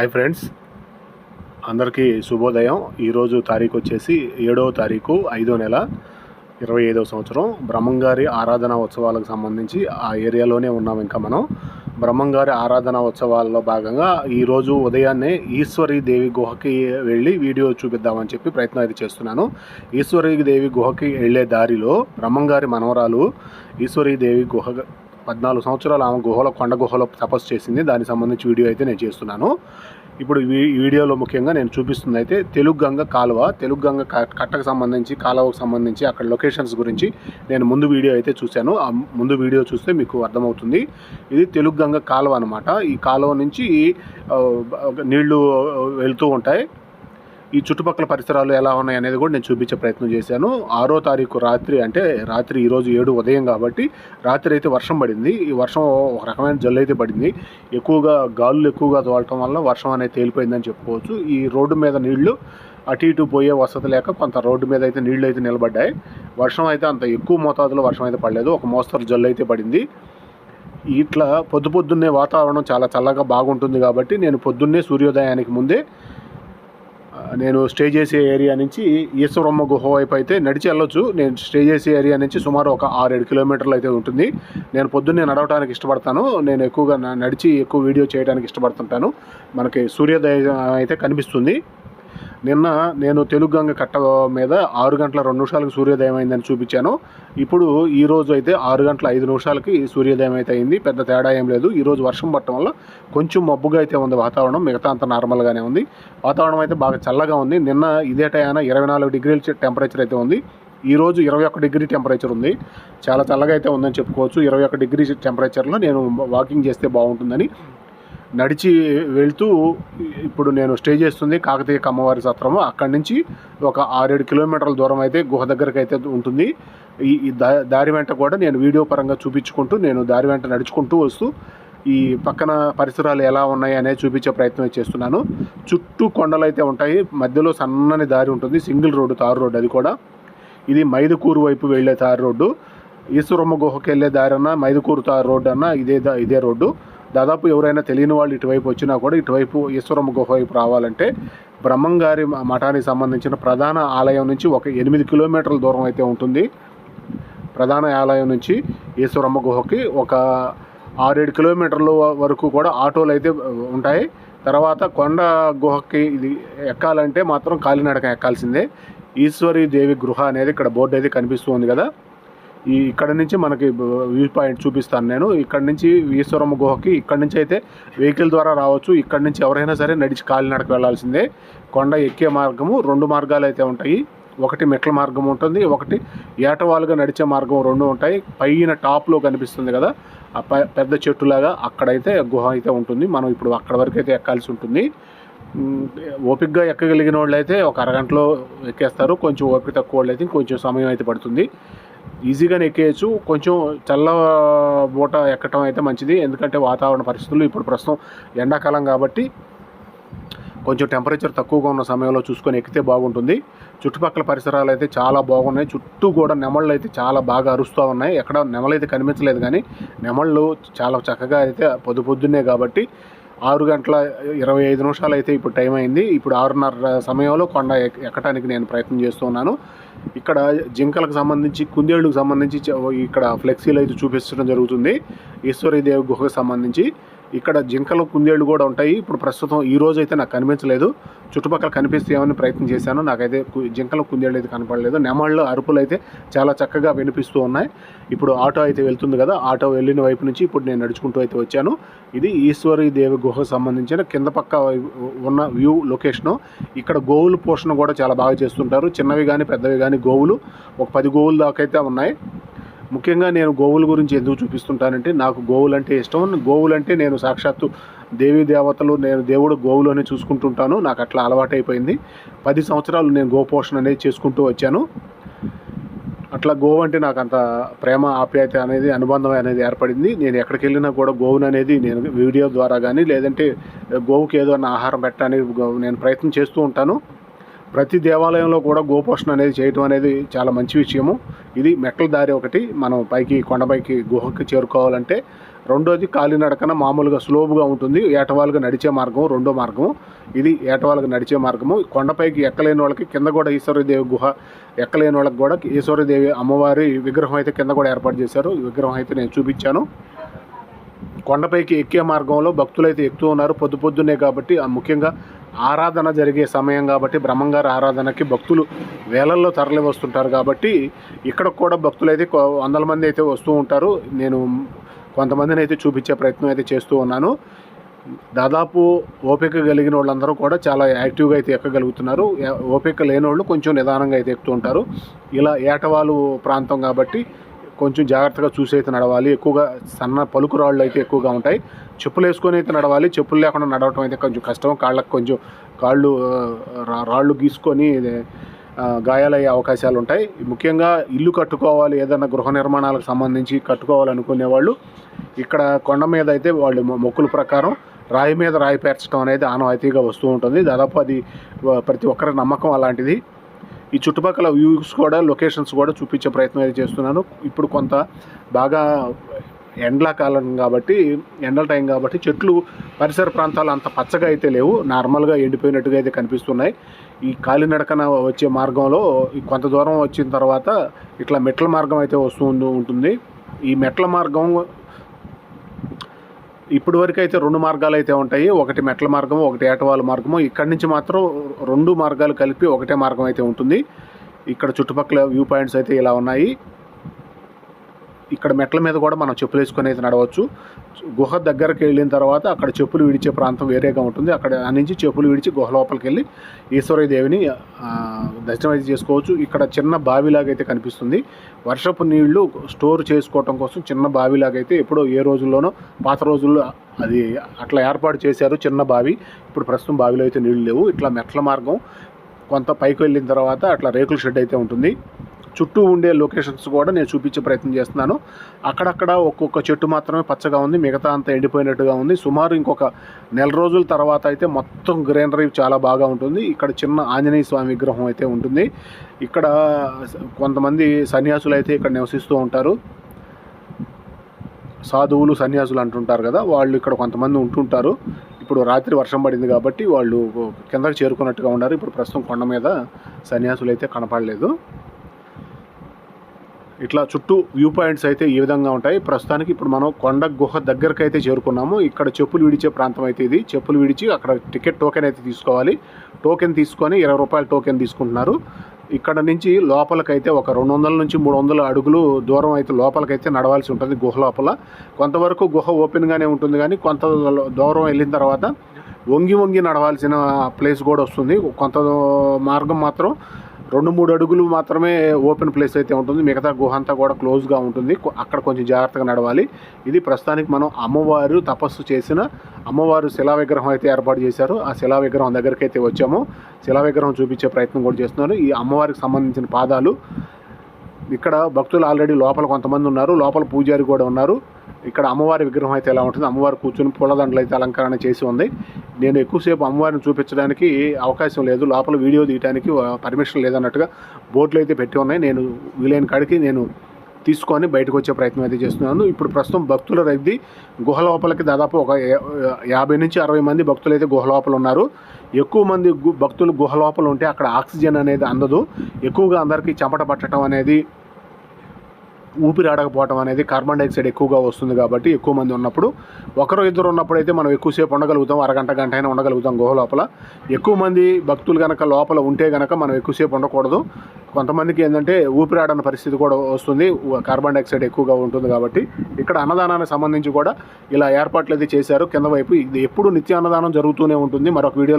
Hi friends అందరికీ శుభోదయం. ఈరోజు తారీఖు వచ్చేసి ఏడవ తారీఖు ఐదో నెల ఇరవై ఐదవ సంవత్సరం. బ్రహ్మంగారి ఆరాధన ఉత్సవాలకు సంబంధించి ఆ ఏరియాలోనే ఉన్నాం ఇంకా మనం. బ్రహ్మంగారి ఆరాధన ఉత్సవాల్లో భాగంగా ఈరోజు ఉదయాన్నే ఈశ్వరి దేవి గుహకి వెళ్ళి వీడియో చూపిద్దామని చెప్పి ప్రయత్నం అయితే చేస్తున్నాను. ఈశ్వరి దేవి గుహకి వెళ్ళే దారిలో బ్రహ్మంగారి మనవరాలు ఈశ్వరి దేవి గుహ పద్నాలుగు సంవత్సరాలు ఆమె గుహలో కొండ గుహలో తపస్సు చేసింది. దానికి సంబంధించి వీడియో అయితే నేను చేస్తున్నాను. ఇప్పుడు ఈ వీడియోలో ముఖ్యంగా నేను చూపిస్తుంది అయితే తెలుగు గంగ కాలువ. తెలుగు గంగ కట్టకు సంబంధించి కాలువకు సంబంధించి అక్కడ లొకేషన్స్ గురించి నేను ముందు వీడియో అయితే చూశాను. ఆ ముందు వీడియో చూస్తే మీకు అర్థమవుతుంది. ఇది తెలుగు గంగ కాలువ అనమాట ఈ కాలువ నుంచి ఆ, నీళ్ళు వెళ్తూ ఉంటాయి. ఈ చుట్టుపక్కల పరిసరాలు ఎలా ఉన్నాయి అనేది కూడా నేను చూపించే ప్రయత్నం చేశాను. ఆరో తారీఖు రాత్రి అంటే రాత్రి ఈరోజు ఏడు ఉదయం కాబట్టి రాత్రి అయితే వర్షం పడింది. ఈ వర్షం ఒక రకమైన జల్లు అయితే పడింది. ఎక్కువగా గాలులు ఎక్కువగా తోలటం వల్ల వర్షం అనేది తేలిపోయిందని చెప్పుకోవచ్చు. ఈ రోడ్డు మీద నీళ్ళు అటు ఇటు పోయే వసతి లేక కొంత రోడ్డు మీద అయితే నీళ్ళు అయితే నిలబడ్డాయి. వర్షం అయితే అంత ఎక్కువ మోతాదులో వర్షం అయితే పడలేదు. ఒక మోస్తరు జల్లు అయితే పడింది. ఇట్లా పొద్దు పొద్దున్నే వాతావరణం చాలా చల్లగా బాగుంటుంది కాబట్టి నేను పొద్దున్నే సూర్యోదయానికి ముందే నేను స్టే చేసే ఏరియా నుంచి ఈశ్వరమ్మ గుహ వైపు అయితే నడిచి వెళ్ళొచ్చు. నేను స్టే చేసే ఏరియా నుంచి సుమారు ఒక ఆరేడు కిలోమీటర్లు అయితే ఉంటుంది. నేను పొద్దున్నే నడవడానికి ఇష్టపడతాను. నేను ఎక్కువగా నడిచి ఎక్కువ వీడియో చేయడానికి ఇష్టపడుతుంటాను. మనకి సూర్యోదయం అయితే కనిపిస్తుంది. నిన్న నేను తెలుగు గంగ కట్ట మీద ఆరు గంటల రెండు నిమిషాలకు సూర్యోదయం అయిందని చూపించాను. ఇప్పుడు ఈ రోజు అయితే ఆరు గంటల ఐదు నిమిషాలకి సూర్యోదయం అయితే అయింది. పెద్ద తేడా ఏం లేదు. ఈరోజు వర్షం పట్టడం వల్ల కొంచెం మబ్బుగా అయితే ఉంది వాతావరణం. మిగతా అంత నార్మల్గానే ఉంది. వాతావరణం అయితే బాగా చల్లగా ఉంది. నిన్న ఇదే టైన ఇరవై నాలుగు డిగ్రీల టెంపరేచర్ అయితే ఉంది. ఈరోజు ఇరవై ఒక్క డిగ్రీ టెంపరేచర్ ఉంది. చాలా చల్లగా అయితే ఉందని చెప్పుకోవచ్చు. ఇరవై ఒక్క డిగ్రీ టెంపరేచర్లో నేను వాకింగ్ చేస్తే బాగుంటుందని నడిచి వెళ్తూ ఇప్పుడు నేను స్టే చేస్తుంది కాకతీయ కమ్మవారి సత్రము. అక్కడి నుంచి ఒక ఆరేడు కిలోమీటర్ల దూరం అయితే గుహ దగ్గరకు అయితే ఉంటుంది. ఈ దా- దారి వెంట కూడా నేను వీడియో పరంగా చూపించుకుంటూ నేను దారి వెంట నడుచుకుంటూ వస్తూ ఈ పక్కన పరిసరాలు ఎలా ఉన్నాయి అనేది చూపించే ప్రయత్నం చేస్తున్నాను. చుట్టూ కొండలు అయితే ఉంటాయి. మధ్యలో సన్నని దారి ఉంటుంది. సింగిల్ రోడ్డు తారు రోడ్డు అది కూడా. ఇది మైదుకూరు వైపు వెళ్ళే తారు రోడ్డు. ఈశ్వరమ్మ గుహకి వెళ్ళే దారి అన్న మైదుకూరు తారు రోడ్డు అన్న ఇదే ఇదే రోడ్డు. దాదాపు ఎవరైనా తెలియని వాళ్ళు ఇటువైపు వచ్చినా కూడా ఇటువైపు ఈశ్వరమ్మ గుహ వైపు రావాలంటే బ్రహ్మంగారి మఠానికి సంబంధించిన ప్రధాన ఆలయం నుంచి ఒక ఎనిమిది కిలోమీటర్ల దూరం అయితే ఉంటుంది. ప్రధాన ఆలయం నుంచి ఈశ్వరమ్మ గుహకి ఒక ఆరేడు కిలోమీటర్ల వరకు కూడా ఆటోలు అయితే ఉంటాయి. తర్వాత కొండ గుహకి ఇది ఎక్కాలంటే మాత్రం కాలినడక ఎక్కాల్సిందే. ఈశ్వరి దేవి గృహ అనేది ఇక్కడ బోర్డు అయితే కనిపిస్తుంది కదా. ఈ ఇక్కడ నుంచి మనకి వ్యూ పాయింట్ చూపిస్తాను నేను. ఇక్కడ నుంచి ఈశ్వరమ్మ గుహకి ఇక్కడ నుంచి అయితే వెహికల్ ద్వారా రావచ్చు. ఇక్కడ నుంచి ఎవరైనా సరే నడిచి కాలినడక వెళ్ళాల్సిందే. కొండ ఎక్కే మార్గము రెండు మార్గాలు అయితే ఉంటాయి. ఒకటి మెట్ల మార్గం ఉంటుంది. ఒకటి ఏటవాలుగా నడిచే మార్గం రెండు ఉంటాయి. పైన టాప్లో కనిపిస్తుంది కదా ఆ పెద్ద చెట్టులాగా అక్కడైతే గుహ అయితే ఉంటుంది. మనం ఇప్పుడు అక్కడ వరకు అయితే ఎక్కాల్సి ఉంటుంది. ఓపికగా ఎక్కగలిగిన వాళ్ళు అయితే ఒక అరగంటలో ఎక్కేస్తారు. కొంచెం ఓపిక తక్కువ వాళ్ళు అయితే కొంచెం సమయం అయితే పడుతుంది. ఈజీగానే ఎక్కేయచ్చు. కొంచెం చల్ల బూట ఎక్కటం అయితే మంచిది. ఎందుకంటే వాతావరణ పరిస్థితులు ఇప్పుడు ప్రస్తుతం ఎండాకాలం కాబట్టి కొంచెం టెంపరేచర్ తక్కువగా ఉన్న సమయంలో చూసుకొని ఎక్కితే బాగుంటుంది. చుట్టుపక్కల పరిసరాలు అయితే చాలా బాగున్నాయి. చుట్టూ కూడా నెమళ్ళు అయితే చాలా బాగా అరుస్తూ ఉన్నాయి. ఎక్కడ నెమలు అయితే కనిపించలేదు కానీ నెమళ్ళు చాలా చక్కగా అయితే పొద్దు పొద్దున్నే కాబట్టి ఆరు గంటల ఇరవై ఐదు నిమిషాలు అయితే ఇప్పుడు టైం అయింది. ఇప్పుడు ఆరున్నర సమయంలో కొండ ఎక్కడానికి నేను ప్రయత్నం చేస్తున్నాను ఇక్కడ జింకలకు సంబంధించి కుందేళ్ళకు సంబంధించి ఇక్కడ ఫ్లెక్సీలు అయితే చూపిస్తడం జరుగుతుంది. ఈశ్వరీదేవి గుహకు సంబంధించి. ఇక్కడ జింకలు కుందేళ్ళు కూడా ఉంటాయి. ఇప్పుడు ప్రస్తుతం ఈ రోజు అయితే నాకు కనిపించలేదు. చుట్టుపక్కల కనిపిస్తే ఏమని ప్రయత్నం చేశాను. నాకైతే జింకలు కుందేళ్ళు అయితే కనపడలేదు. నెమళ్ళు అరుపులు అయితే చాలా చక్కగా వినిపిస్తూ ఉన్నాయి. ఇప్పుడు ఆటో అయితే వెళ్తుంది కదా ఆటో వెళ్ళిన వైపు నుంచి ఇప్పుడు నేను నడుచుకుంటూ అయితే వచ్చాను. ఇది ఈశ్వరి దేవి గుహకు సంబంధించిన కింద పక్క ఉన్న వ్యూ లొకేషను. ఇక్కడ గోవులు పోషణ కూడా చాలా బాగా చేస్తుంటారు. చిన్నవి కానీ పెద్దవి కానీ గోవులు ఒక పది గోవుల దాకా అయితే ఉన్నాయి. ముఖ్యంగా నేను గోవుల గురించి ఎందుకు చూపిస్తుంటానంటే నాకు గోవులు అంటే ఇష్టం. గోవులు అంటే నేను సాక్షాత్తు దేవీ దేవతలు నేను దేవుడు గోవులోనే చూసుకుంటుంటాను. నాకు అట్లా అలవాటైపోయింది. పది సంవత్సరాలు నేను గోపోషణ అనేది చేసుకుంటూ వచ్చాను. అట్లా గోవు అంటే నాకు అంత ప్రేమ ఆప్యాయత అనేది అనుబంధం అనేది ఏర్పడింది. నేను ఎక్కడికి వెళ్ళినా కూడా గోవును అనేది నేను వీడియో ద్వారా కానీ లేదంటే గోవుకి ఏదో ఆహారం పెట్టడానికి గో- నేను ప్రయత్నం చేస్తూ ఉంటాను. ప్రతి దేవాలయంలో కూడా గోపోషణ అనేది చేయటం అనేది చాలా మంచి విషయము. ఇది మెట్ల దారి ఒకటి. మనం పైకి కొండపైకి గుహకి చేరుకోవాలంటే రెండోది కాలినడకన మామూలుగా స్లోబుగా ఉంటుంది. ఏటవాలుగా నడిచే మార్గం రెండో మార్గం ఇది ఏటవాలుగా నడిచే మార్గము. కొండపైకి ఎక్కలేని వాళ్ళకి కింద కూడా ఈశ్వరదేవి గుహ ఎక్కలేని వాళ్ళకి కూడా ఈశ్వరదేవి అమ్మవారి విగ్రహం అయితే కింద కూడా ఏర్పాటు చేశారు. విగ్రహం అయితే నేను చూపించాను. కొండపైకి ఎక్కే మార్గంలో భక్తులు అయితే ఎక్కుతూ ఉన్నారు. పొద్దు పొద్దున్నే కాబట్టి ఆ ముఖ్యంగా ఆరాధన జరిగే సమయం కాబట్టి బ్రహ్మంగారి ఆరాధనకి భక్తులు వేలల్లో తరలి వస్తుంటారు కాబట్టి ఇక్కడ కూడా భక్తులు అయితే కొ- వందల మంది అయితే వస్తూ ఉంటారు. నేను కొంతమందిని అయితే చూపించే ప్రయత్నం అయితే చేస్తూ ఉన్నాను. దాదాపు ఓపిక కలిగిన వాళ్ళందరూ కూడా చాలా యాక్టివ్గా అయితే ఎక్కగలుగుతున్నారు. ఓపిక లేని వాళ్ళు కొంచెం నిదానంగా అయితే ఎక్కుతూ ఉంటారు. ఇలా ఏటవాలు ప్రాంతం కాబట్టి కొంచెం జాగ్రత్తగా చూసి అయితే నడవాలి. ఎక్కువగా సన్న పలుకు రాళ్ళు అయితే ఎక్కువగా ఉంటాయి. చెప్పులు వేసుకొని అయితే నడవాలి. చెప్పులు లేకుండా నడవటం అయితే కొంచెం కష్టం. కాళ్ళకు కొంచెం కాళ్ళు రా- రాళ్ళు గీసుకొని గాయాలయ్యే అవకాశాలు ఉంటాయి. ముఖ్యంగా ఇల్లు కట్టుకోవాలి. ఏదైనా గృహ నిర్మాణాలకు సంబంధించి కట్టుకోవాలనుకునే వాళ్ళు ఇక్కడ కొండ మీద అయితే వాళ్ళు మొక్కుల ప్రకారం రాయి మీద రాయి పేర్చడం అనేది ఆనవాయితీగా వస్తూ ఉంటుంది. దాదాపు అది ప్రతి ఒక్కరి నమ్మకం అలాంటిది. ఈ చుట్టుపక్కల వ్యూస్ కూడా లొకేషన్స్ కూడా చూపించే ప్రయత్నం అయితే చేస్తున్నాను. ఇప్పుడు కొంత బాగా ఎండ్లాకాలం కాబట్టి ఎండల టైం కాబట్టి చెట్లు పరిసర ప్రాంతాలు అంత పచ్చగా అయితే లేవు. నార్మల్గా ఎండిపోయినట్టుగా అయితే కనిపిస్తున్నాయి. ఈ కాలినడకన వచ్చే మార్గంలో కొంత దూరం వచ్చిన తర్వాత ఇట్లా మెట్ల మార్గం అయితే వస్తూ ఉంటుంది. ఈ మెట్ల మార్గం ఇప్పుడు వరకు అయితే రెండు మార్గాలు అయితే ఉంటాయి. ఒకటి మెట్ల మార్గము ఒకటి ఏటవాల మార్గము. ఇక్కడి నుంచి మాత్రం రెండు మార్గాలు కలిపి ఒకటే మార్గం అయితే ఉంటుంది. ఇక్కడ చుట్టుపక్కల వ్యూ పాయింట్స్ అయితే ఇలా ఉన్నాయి. ఇక్కడ మెట్ల మీద కూడా మనం చెప్పులు వేసుకునేది అయితే నడవచ్చు. గుహ దగ్గరికి వెళ్ళిన తర్వాత అక్కడ చెప్పులు విడిచే ప్రాంతం వేరేగా ఉంటుంది. అక్కడ నుంచి చెప్పులు విడిచి గుహ లోపలికి వెళ్ళి ఈశ్వరయ్య దేవిని దర్శనం అయితే చేసుకోవచ్చు. ఇక్కడ చిన్న బావిలాగైతే కనిపిస్తుంది. వర్షపు నీళ్ళు స్టోర్ చేసుకోవటం కోసం చిన్న బావిలాగైతే ఎప్పుడో ఏ రోజుల్లోనో పాత రోజుల్లో అది అట్లా ఏర్పాటు చేశారు చిన్న బావి. ఇప్పుడు ప్రస్తుతం బావిలో అయితే నీళ్ళు లేవు. ఇట్లా మెట్ల మార్గం కొంత పైకి వెళ్ళిన తర్వాత అట్లా రేకుల షెడ్ అయితే ఉంటుంది. చుట్టూ ఉండే లొకేషన్స్ కూడా నేను చూపించే ప్రయత్నం చేస్తున్నాను. అక్కడక్కడ ఒక్కొక్క చెట్టు మాత్రమే పచ్చగా ఉంది మిగతా అంతా ఎండిపోయినట్టుగా ఉంది. సుమారు ఇంకొక నెల రోజుల తర్వాత అయితే మొత్తం గ్రీనరీ చాలా బాగా ఉంటుంది. ఇక్కడ చిన్న ఆంజనేయ స్వామి విగ్రహం అయితే ఉంటుంది. ఇక్కడ కొంతమంది సన్యాసులు అయితే ఇక్కడ నివసిస్తూ ఉంటారు. సాధువులు సన్యాసులు అంటుంటారు కదా వాళ్ళు ఇక్కడ కొంతమంది ఉంటుంటారు. ఇప్పుడు రాత్రి వర్షం పడింది కాబట్టి వాళ్ళు కిందకి చేరుకున్నట్టుగా ఉన్నారు. ఇప్పుడు ప్రస్తుతం కొండ మీద సన్యాసులు అయితే కనపడలేదు. ఇట్లా చుట్టూ వ్యూ పాయింట్స్ అయితే ఈ విధంగా ఉంటాయి. ప్రస్తుతానికి ఇప్పుడు మనం కొండ గుహ దగ్గరకు అయితే చేరుకున్నాము. ఇక్కడ చెప్పులు విడిచే ప్రాంతం అయితే ఇది. చెప్పులు విడిచి అక్కడ టికెట్ టోకెన్ అయితే తీసుకోవాలి. టోకెన్ తీసుకొని ఇరవై రూపాయల టోకెన్ తీసుకుంటున్నారు. ఇక్కడ నుంచి లోపలికైతే ఒక రెండు వందల నుంచి మూడు వందల అడుగులు దూరం అయితే లోపలికైతే నడవాల్సి ఉంటుంది గుహ లోపల. కొంతవరకు గుహ ఓపెన్గానే ఉంటుంది కానీ కొంత దూరం వెళ్ళిన తర్వాత వంగి వంగి నడవాల్సిన ప్లేస్ కూడా వస్తుంది. కొంత మార్గం మాత్రం రెండు మూడు అడుగులు మాత్రమే ఓపెన్ ప్లేస్ అయితే ఉంటుంది. మిగతా గుహ అంతా కూడా క్లోజ్గా ఉంటుంది. అక్కడ కొంచెం జాగ్రత్తగా నడవాలి. ఇది ప్రస్తుతానికి మనం అమ్మవారు తపస్సు చేసిన అమ్మవారు శిలా విగ్రహం అయితే ఏర్పాటు చేశారు. ఆ శిలా విగ్రహం దగ్గరికి అయితే వచ్చాము. శిలా విగ్రహం చూపించే ప్రయత్నం కూడా చేస్తున్నారు. ఈ అమ్మవారికి సంబంధించిన పాదాలు ఇక్కడ భక్తులు ఆల్రెడీ లోపల కొంతమంది ఉన్నారు. లోపల పూజారి కూడా ఉన్నారు. ఇక్కడ అమ్మవారి విగ్రహం అయితే ఎలా ఉంటుంది? అమ్మవారు కూర్చుని పూలదండలు అయితే అలంకరణ చేసి ఉంది. నేను ఎక్కువసేపు అమ్మవారిని చూపించడానికి అవకాశం లేదు. లోపల వీడియో తీయడానికి పర్మిషన్ లేదన్నట్టుగా బోర్డులు అయితే పెట్టి ఉన్నాయి. నేను వీలైన కాడికి నేను తీసుకొని బయటకు వచ్చే ప్రయత్నం అయితే చేస్తున్నాను. ఇప్పుడు ప్రస్తుతం భక్తుల రద్దీ గుహ లోపలికి దాదాపు ఒక యాభై నుంచి అరవై మంది భక్తులు అయితే గుహ లోపల ఉన్నారు. ఎక్కువ మంది భక్తులు గుహ లోపల ఉంటే అక్కడ ఆక్సిజన్ అనేది అందదు. ఎక్కువగా అందరికీ చెమట పట్టడం అనేది ఊపిరి ఆడకపోవడం అనేది కార్బన్ డైఆక్సైడ్ ఎక్కువగా వస్తుంది కాబట్టి ఎక్కువ మంది ఉన్నప్పుడు ఒకరు ఇద్దరు ఉన్నప్పుడు అయితే మనం ఎక్కువసేపు ఉండగలుగుతాం అరగంట గంట అయినా ఉండగలుగుతాం గుహ లోపల. ఎక్కువ మంది భక్తులు కనుక లోపల ఉంటే కనుక మనం ఎక్కువసేపు ఉండకూడదు. కొంతమందికి ఏంటంటే ఊపిరాడని పరిస్థితి కూడా వస్తుంది కార్బన్ డైఆక్సైడ్ ఎక్కువగా ఉంటుంది కాబట్టి ఇక్కడ అన్నదానానికి సంబంధించి కూడా ఇలా ఏర్పాట్లు అయితే చేశారు. కింద వైపు ఇది ఎప్పుడు నిత్య అన్నదానం జరుగుతూనే ఉంటుంది. మరొక వీడియోలో